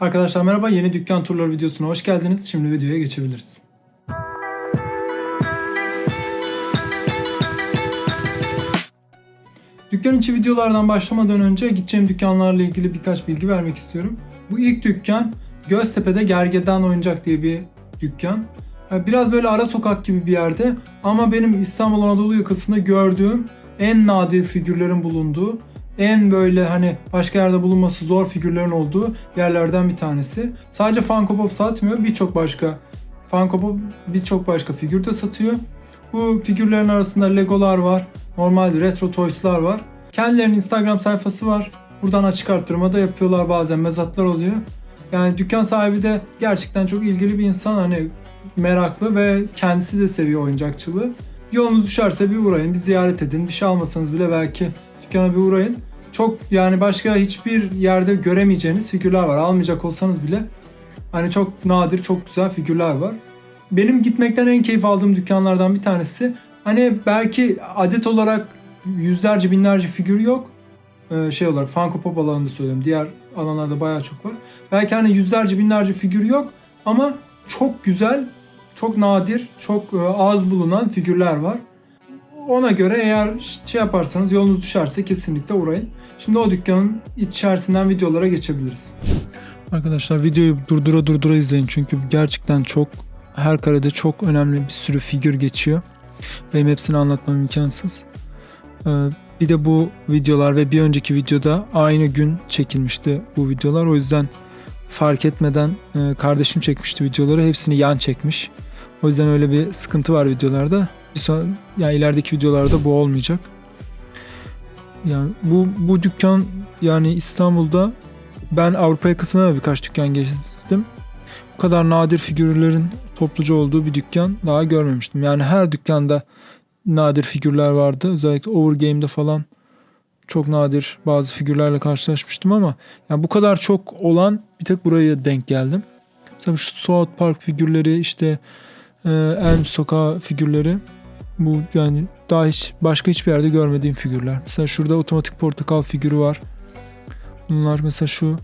Arkadaşlar merhaba yeni dükkan turları videosuna hoş geldiniz. Şimdi videoya geçebiliriz. Dükkan içi videolardan başlamadan önce gideceğim dükkanlarla ilgili birkaç bilgi vermek istiyorum. Bu ilk dükkan Göztepe'de Gergedan Oyuncak diye bir dükkan. Biraz böyle ara sokak gibi bir yerde ama benim İstanbul Anadolu yakasında gördüğüm en nadir figürlerin bulunduğu, en böyle hani başka yerde bulunması zor figürlerin olduğu yerlerden bir tanesi. Sadece Funko Pop satmıyor, birçok başka Funko Pop birçok başka figür de satıyor. Bu figürlerin arasında Legolar var, normal retro toyslar var. Kendilerinin Instagram sayfası var. Buradan açık arttırma da yapıyorlar bazen mezatlar oluyor. Yani dükkan sahibi de gerçekten çok ilgili bir insan hani meraklı ve kendisi de seviyor oyuncakçılığı. Yolunuz düşerse bir uğrayın, bir ziyaret edin. Bir şey almasanız bile belki dükkana bir uğrayın. Çok yani başka hiçbir yerde göremeyeceğiniz figürler var. Almayacak olsanız bile hani çok nadir, çok güzel figürler var. Benim gitmekten en keyif aldığım dükkanlardan bir tanesi. Hani belki adet olarak yüzlerce binlerce figür yok. Ee, şey olarak Funko Pop alanında söylüyorum. Diğer alanlarda bayağı çok var. Belki hani yüzlerce binlerce figür yok ama çok güzel, çok nadir, çok e, az bulunan figürler var. Ona göre eğer şey yaparsanız yolunuz düşerse kesinlikle uğrayın. Şimdi o dükkanın içerisinden videolara geçebiliriz. Arkadaşlar videoyu durdura durdura izleyin çünkü gerçekten çok her karede çok önemli bir sürü figür geçiyor. Benim hepsini anlatmam imkansız. Ee, bir de bu videolar ve bir önceki videoda aynı gün çekilmişti bu videolar. O yüzden fark etmeden e, kardeşim çekmişti videoları. Hepsini yan çekmiş. O yüzden öyle bir sıkıntı var videolarda. Bir son, yani ilerideki videolarda bu olmayacak. Yani bu bu dükkan yani İstanbul'da ben Avrupa yakasına da birkaç dükkan gezdim. Bu kadar nadir figürlerin topluca olduğu bir dükkan daha görmemiştim. Yani her dükkanda nadir figürler vardı. Özellikle Overgame'de falan çok nadir bazı figürlerle karşılaşmıştım ama yani bu kadar çok olan bir tek buraya denk geldim. Mesela şu South Park figürleri işte e, Elm Sokağı figürleri bu yani daha hiç başka hiçbir yerde görmediğim figürler. Mesela şurada otomatik portakal figürü var. Bunlar mesela şu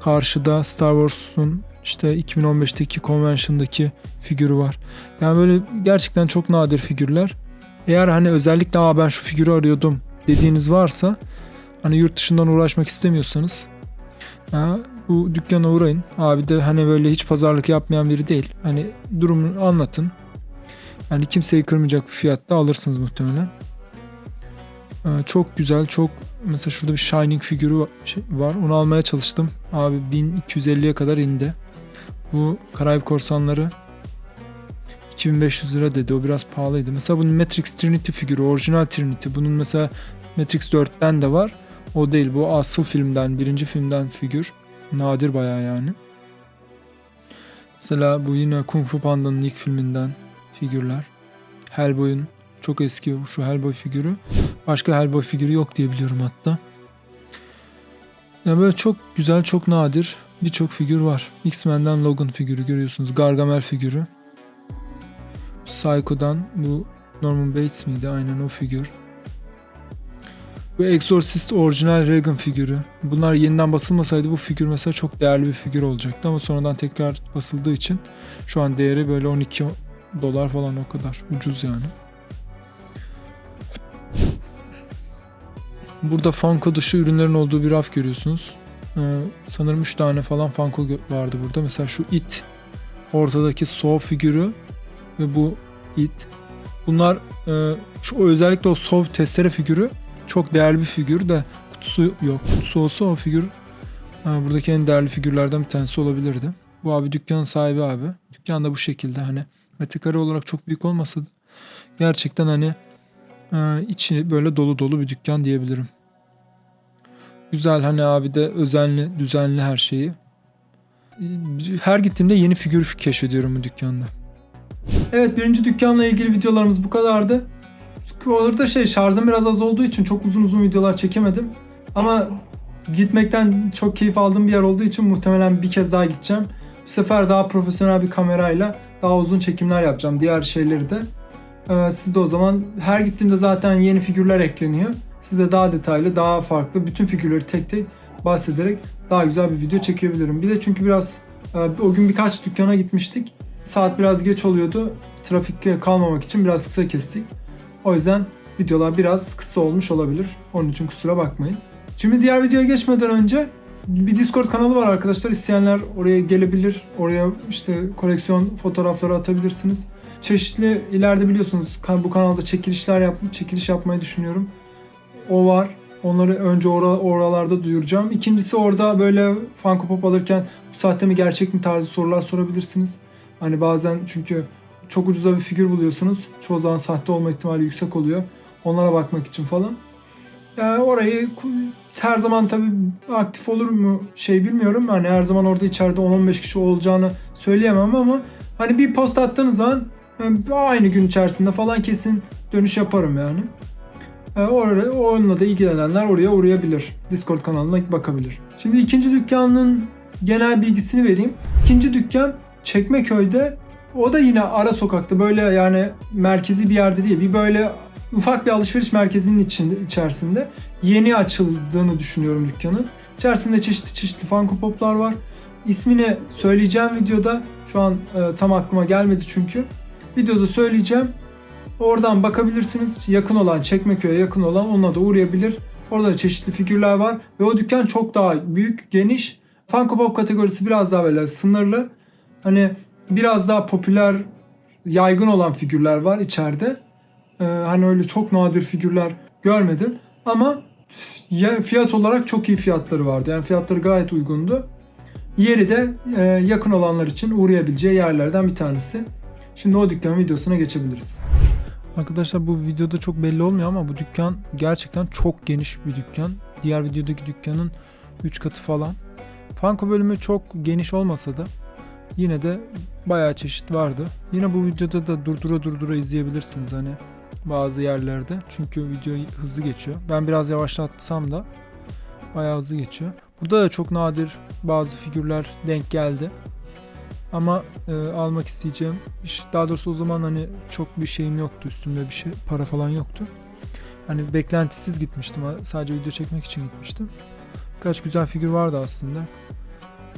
karşıda Star Wars'un işte 2015'teki convention'daki figürü var. Yani böyle gerçekten çok nadir figürler. Eğer hani özellikle Aa, ben şu figürü arıyordum dediğiniz varsa hani yurt dışından uğraşmak istemiyorsanız ha, bu dükkana uğrayın. Abi de hani böyle hiç pazarlık yapmayan biri değil. Hani durumunu anlatın. Yani kimseyi kırmayacak bir fiyatta alırsınız muhtemelen. Ee, çok güzel, çok mesela şurada bir Shining figürü şey var. Onu almaya çalıştım. Abi 1250'ye kadar indi. Bu Karayip Korsanları 2500 lira dedi. O biraz pahalıydı. Mesela bunun Matrix Trinity figürü, orijinal Trinity. Bunun mesela Matrix 4'ten de var. O değil. Bu asıl filmden, birinci filmden figür. Nadir bayağı yani. Mesela bu yine Kung Fu Panda'nın ilk filminden figürler. Hellboy'un çok eski şu Hellboy figürü. Başka Hellboy figürü yok diye biliyorum hatta. Yani böyle çok güzel, çok nadir birçok figür var. X-Men'den Logan figürü görüyorsunuz. Gargamel figürü. Psycho'dan bu Norman Bates miydi? Aynen o figür. Bu Exorcist orijinal Reagan figürü. Bunlar yeniden basılmasaydı bu figür mesela çok değerli bir figür olacaktı ama sonradan tekrar basıldığı için şu an değeri böyle 12 dolar falan o kadar ucuz yani. Burada Funko dışı ürünlerin olduğu bir raf görüyorsunuz. Ee, sanırım 3 tane falan Funko vardı burada. Mesela şu It ortadaki Saw figürü ve bu It. Bunlar e, şu özellikle o Saw testere figürü çok değerli bir figür de kutusu yok. Kutusu olsa o figür ha, buradaki en değerli figürlerden bir tanesi olabilirdi. Bu abi dükkanın sahibi abi. Dükkan da bu şekilde hani metrekare olarak çok büyük olmasa da gerçekten hani e, içi böyle dolu dolu bir dükkan diyebilirim. Güzel hani abi de özenli, düzenli her şeyi. Her gittiğimde yeni figür keşfediyorum bu dükkanda. Evet birinci dükkanla ilgili videolarımız bu kadardı. Orada şey şarjım biraz az olduğu için çok uzun uzun videolar çekemedim. Ama gitmekten çok keyif aldığım bir yer olduğu için muhtemelen bir kez daha gideceğim. Bu sefer daha profesyonel bir kamerayla daha uzun çekimler yapacağım. Diğer şeyleri de. Ee, siz de o zaman her gittiğimde zaten yeni figürler ekleniyor. Size daha detaylı, daha farklı bütün figürleri tek tek bahsederek daha güzel bir video çekebilirim. Bir de çünkü biraz e, o gün birkaç dükkana gitmiştik. Saat biraz geç oluyordu. Trafik kalmamak için biraz kısa kestik. O yüzden videolar biraz kısa olmuş olabilir. Onun için kusura bakmayın. Şimdi diğer videoya geçmeden önce bir Discord kanalı var arkadaşlar. İsteyenler oraya gelebilir. Oraya işte koleksiyon fotoğrafları atabilirsiniz. Çeşitli ileride biliyorsunuz bu kanalda çekilişler yap çekiliş yapmayı düşünüyorum. O var. Onları önce ora- oralarda duyuracağım. İkincisi orada böyle Funko Pop alırken bu saatte mi gerçek mi tarzı sorular sorabilirsiniz. Hani bazen çünkü çok ucuza bir figür buluyorsunuz. Çoğu zaman sahte olma ihtimali yüksek oluyor. Onlara bakmak için falan. Yani orayı ku- her zaman tabii aktif olur mu şey bilmiyorum. Hani her zaman orada içeride 10-15 kişi olacağını söyleyemem ama hani bir post attığınız zaman yani aynı gün içerisinde falan kesin dönüş yaparım yani. Ee, oraya, onunla da ilgilenenler oraya uğrayabilir. Discord kanalına bakabilir. Şimdi ikinci dükkanın genel bilgisini vereyim. İkinci dükkan Çekmeköy'de o da yine ara sokakta böyle yani merkezi bir yerde değil. Bir böyle ufak bir alışveriş merkezinin içinde, içerisinde yeni açıldığını düşünüyorum dükkanın. İçerisinde çeşitli çeşitli Funko Pop'lar var. İsmini söyleyeceğim videoda. Şu an e, tam aklıma gelmedi çünkü. Videoda söyleyeceğim. Oradan bakabilirsiniz. Yakın olan, Çekmeköy'e yakın olan onunla da uğrayabilir. Orada da çeşitli figürler var. Ve o dükkan çok daha büyük, geniş. Funko Pop kategorisi biraz daha böyle sınırlı. Hani biraz daha popüler, yaygın olan figürler var içeride. Ee, hani öyle çok nadir figürler görmedim. Ama ya- fiyat olarak çok iyi fiyatları vardı. Yani fiyatları gayet uygundu. Yeri de e, yakın olanlar için uğrayabileceği yerlerden bir tanesi. Şimdi o dükkanın videosuna geçebiliriz. Arkadaşlar bu videoda çok belli olmuyor ama bu dükkan gerçekten çok geniş bir dükkan. Diğer videodaki dükkanın 3 katı falan. Funko bölümü çok geniş olmasa da yine de bayağı çeşit vardı. Yine bu videoda da durdura durdura izleyebilirsiniz hani bazı yerlerde. Çünkü video hızlı geçiyor. Ben biraz yavaşlatsam da bayağı hızlı geçiyor. Burada da çok nadir bazı figürler denk geldi. Ama e, almak isteyeceğim. Daha doğrusu o zaman hani çok bir şeyim yoktu. Üstümde bir şey para falan yoktu. Hani beklentisiz gitmiştim. Sadece video çekmek için gitmiştim. Birkaç güzel figür vardı aslında.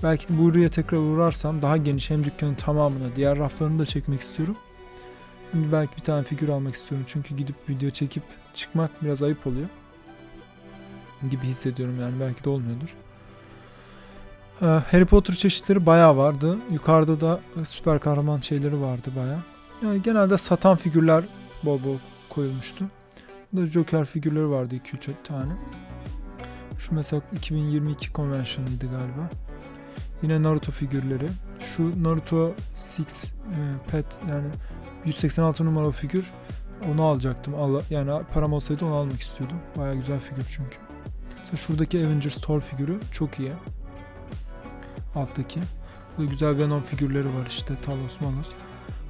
Belki de buraya tekrar uğrarsam daha geniş hem dükkanın tamamına diğer raflarını da çekmek istiyorum. Belki bir tane figür almak istiyorum. Çünkü gidip video çekip çıkmak biraz ayıp oluyor. Gibi hissediyorum yani belki de olmuyordur. Ee, Harry Potter çeşitleri bayağı vardı. Yukarıda da süper kahraman şeyleri vardı bayağı. Yani genelde satan figürler bol bol koyulmuştu. Burada Joker figürleri vardı 2-3 tane. Şu mesela 2022 convention'ıydı galiba. Yine Naruto figürleri. Şu Naruto 6 e, pet yani 186 numaralı figür. Onu alacaktım. Allah, yani param olsaydı onu almak istiyordum. Bayağı güzel figür çünkü. Mesela şuradaki Avengers Thor figürü çok iyi alttaki. Burada güzel Venom figürleri var işte Talos Malos.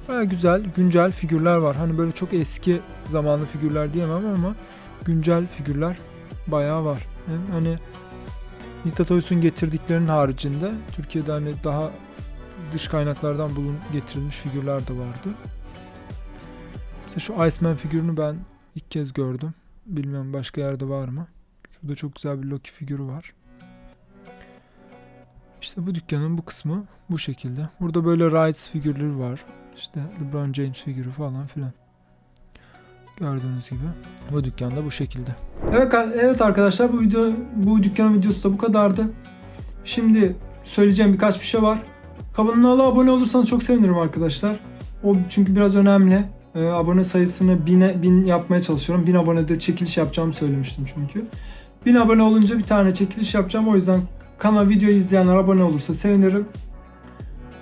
Baya güzel, güncel figürler var. Hani böyle çok eski zamanlı figürler diyemem ama güncel figürler bayağı var. Yani hani Nita Toys'un getirdiklerinin haricinde Türkiye'de hani daha dış kaynaklardan bulun getirilmiş figürler de vardı. Mesela şu Iceman figürünü ben ilk kez gördüm. Bilmiyorum başka yerde var mı? Şurada çok güzel bir Loki figürü var. İşte bu dükkanın bu kısmı bu şekilde. Burada böyle Rides figürleri var. İşte LeBron James figürü falan filan. Gördüğünüz gibi. Bu dükkanda bu şekilde. Evet, evet arkadaşlar bu video bu dükkanın videosu da bu kadardı. Şimdi söyleyeceğim birkaç bir şey var. Kanala abone olursanız çok sevinirim arkadaşlar. O çünkü biraz önemli. Ee, abone sayısını bine, bin yapmaya çalışıyorum. 1000 abonede çekiliş yapacağımı söylemiştim çünkü. 1000 abone olunca bir tane çekiliş yapacağım. O yüzden kanal videoyu izleyenler abone olursa sevinirim.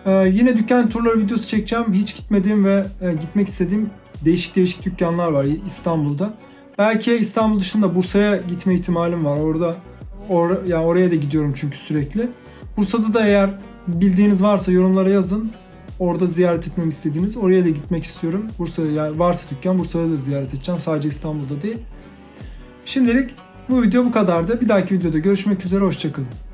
Ee, yine dükkan turları videosu çekeceğim. Hiç gitmediğim ve e, gitmek istediğim değişik değişik dükkanlar var İstanbul'da. Belki İstanbul dışında Bursa'ya gitme ihtimalim var. Orada or, yani oraya da gidiyorum çünkü sürekli. Bursa'da da eğer bildiğiniz varsa yorumlara yazın. Orada ziyaret etmemi istediğiniz oraya da gitmek istiyorum. Bursa yani varsa dükkan Bursa'da da ziyaret edeceğim. Sadece İstanbul'da değil. Şimdilik bu video bu kadardı. Bir dahaki videoda görüşmek üzere. Hoşçakalın.